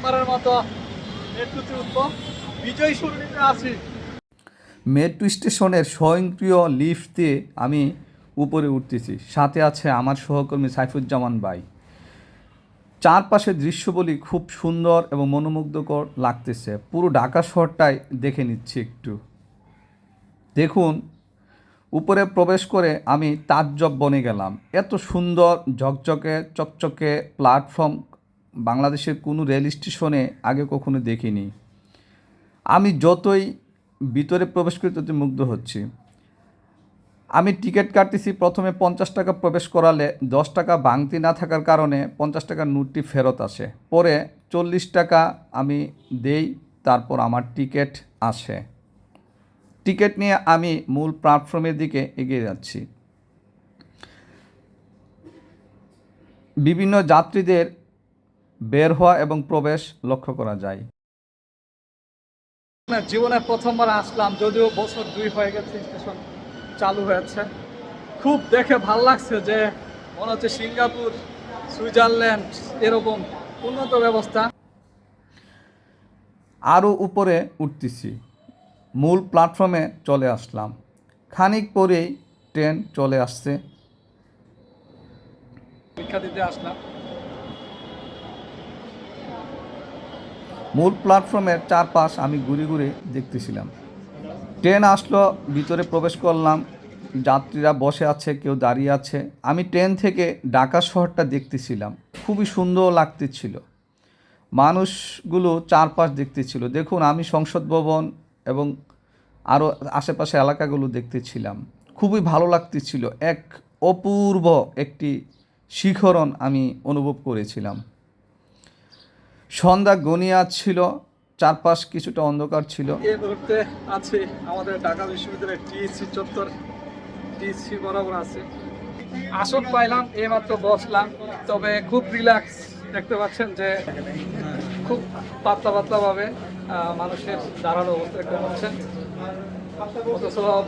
প্রথমবারের মতো মেট্রোতে উঠবো বিজয় সরণিতে আছি। মেট্রো স্টেশনের স্বয়ংক্রিয় লিফট আমি উপরে উঠতেছি। সাথে আছে আমার সহকর্মী সাইফুজ্জামান ভাই। চারপাশের দৃশ্যগুলি খুব সুন্দর এবং মনোমুগ্ধকর লাগতেছে। পুরো ঢাকা শহরটাই দেখে নিচ্ছি একটু। দেখুন, উপরে প্রবেশ করে আমি তাজ্জব বনে গেলাম। এত সুন্দর, ঝকঝকে, চকচকে প্ল্যাটফর্ম বাংলাদেশের কোনো রেল স্টেশনে আগে কখনো দেখিনি। আমি যতই ভিতরে প্রবেশ করি ততই মুগ্ধ হচ্ছি। আমি টিকিট কাটতেছি প্রথমে পঞ্চাশ টাকা প্রবেশ করালে দশ টাকা বাংতি না থাকার কারণে পঞ্চাশ টাকার নোটটি ফেরত আসে। পরে চল্লিশ টাকা আমি দেই, তারপর আমার টিকিট আসে। টিকিট নিয়ে আমি মূল প্ল্যাটফর্মের দিকে এগিয়ে যাচ্ছি। বিভিন্ন যাত্রীদের বের হওয়া এবং প্রবেশ লক্ষ্য করা যায়। জীবনে প্রথমবার আসলাম যদিও বছর দুই হয়ে গেছে স্টেশন চালু হয়েছে। খুব দেখে ভালো লাগছে যে মনে হচ্ছে সিঙ্গাপুর সুইজারল্যান্ড এরকম উন্নত ব্যবস্থা। আরও উপরে উঠতেছি। মূল প্ল্যাটফর্মে চলে আসলাম। খানিক পরেই ট্রেন চলে আসছে। পরীক্ষা দিতে আসলাম। মূল প্ল্যাটফর্মের চারপাশ আমি ঘুরে ঘুরে দেখতেছিলাম। ট্রেন আসলো, ভিতরে প্রবেশ করলাম। যাত্রীরা বসে আছে, কেউ দাঁড়িয়ে আছে। আমি ট্রেন থেকে ঢাকা শহরটা দেখতেছিলাম। খুবই সুন্দর লাগতেছিল। মানুষগুলো চারপাশ দেখতেছিল। দেখুন, আমি সংসদ ভবন এবং আরও আশেপাশে এলাকাগুলো দেখতেছিলাম। খুবই ভালো লাগতেছিল। এক অপূর্ব একটি শিখরণ আমি অনুভব করেছিলাম। সন্ধ্যা গনিয়া ছিল চারপাশ কিছুটা অন্ধকার ছিল। এই মুহূর্তে আছে আমাদের ঢাকা বিশ্ববিদ্যালয়ের টিএসসি চত্বর। টিএসসি বরাবর আছে। আসন পাইলাম, এইমাত্র বসলাম। তবে খুব রিল্যাক্স দেখতে পাচ্ছেন যে খুব পাতলা পাতলা ভাবে মানুষের দাঁড়ানো অবস্থা দেখতে পাচ্ছেন।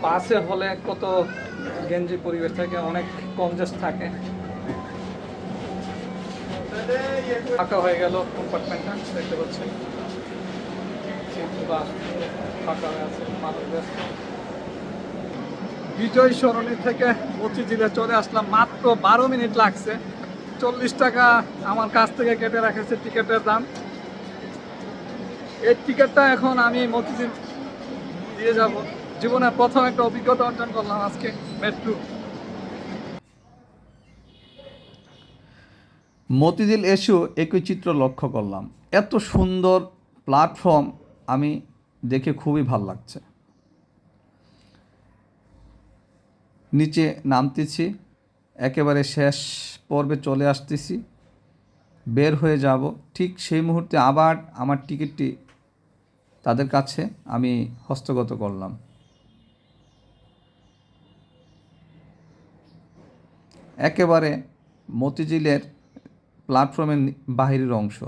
বাসে হলে কত গেঞ্জি পরিবেশ থাকে, অনেক কনজেস্ট থাকে। ফাঁকা হয়ে গেল কম্পার্টমেন্টটা দেখতে পাচ্ছেন বিজয় সরণি থেকে মতিঝিলে চলে আসলাম, মাত্র বারো মিনিট লাগছে। চল্লিশ টাকা আমার কাছ থেকে কেটে রাখেছে টিকিটের দাম। এই টিকিটটা এখন আমি মতিঝিল দিয়ে যাব। জীবনে প্রথম একটা অভিজ্ঞতা অর্জন করলাম আজকে মেট্রো। মতিঝিল এসেও একই চিত্র লক্ষ্য করলাম। এত সুন্দর প্ল্যাটফর্ম আমি দেখে খুবই ভালো লাগছে। নিচে নামতেছি, একেবারে শেষ পর্বে চলে আসতেছি, বের হয়ে যাব। ঠিক সেই মুহূর্তে আবার আমার টিকিটটি তাদের কাছে আমি হস্তগত করলাম। একেবারে মতিঝিলের প্ল্যাটফর্মের বাহিরের অংশ।